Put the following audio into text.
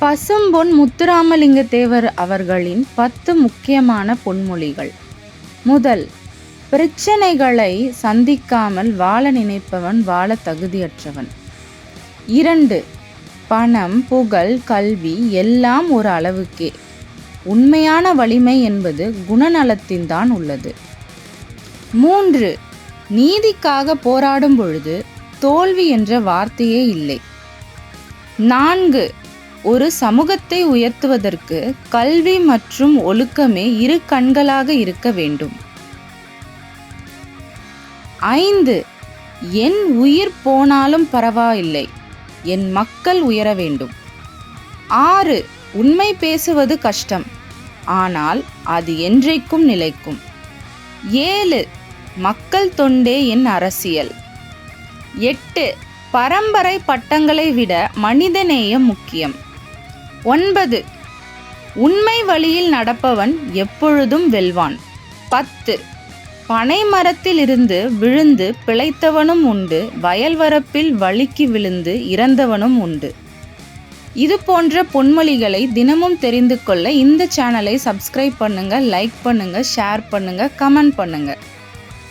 பசும்பொன் முத்துராமலிங்க தேவர் அவர்களின் பத்து முக்கியமான பொன்மொழிகள். முதல் பிரச்சனைகளை சந்திக்காமல் வாழ நினைப்பவன் வாழ தகுதியற்றவன். இரண்டு பணம் புகழ் கல்வி எல்லாம் ஒரு அளவுக்கே. உண்மையான வலிமை என்பது குணநலத்தின்தான் உள்ளது. மூன்று நீதிக்காக போராடும் பொழுது தோல்வி என்ற வார்த்தையே இல்லை. நான்கு ஒரு சமூகத்தை உயர்த்துவதற்கு கல்வி மற்றும் ஒழுக்கமே இரு கண்களாக இருக்க வேண்டும். ஐந்து என் உயிர் போனாலும் பரவாயில்லை என் மக்கள் உயர வேண்டும். ஆறு உண்மை பேசுவது கஷ்டம் ஆனால் அது என்றைக்கும் நிலைக்கும். ஏழு மக்கள் தொண்டே என் அரசியல். எட்டு பரம்பரை பட்டங்களை விட மனிதநேயம் முக்கியம். ஒன்பது. உண்மை வழியில் நடப்பவன் எப்பொழுதும் வெல்வான். பத்து. பனை மரத்தில் இருந்து விழுந்து பிழைத்தவனும் உண்டு. வயல்வரப்பில் வழுக்கி விழுந்து இறந்தவனும் உண்டு. இது போன்ற பொன்மொழிகளை தினமும் தெரிந்து கொள்ள இந்த சேனலை சப்ஸ்கிரைப் பண்ணுங்க லைக் பண்ணுங்க ஷேர் பண்ணுங்க கமெண்ட் பண்ணுங்கள்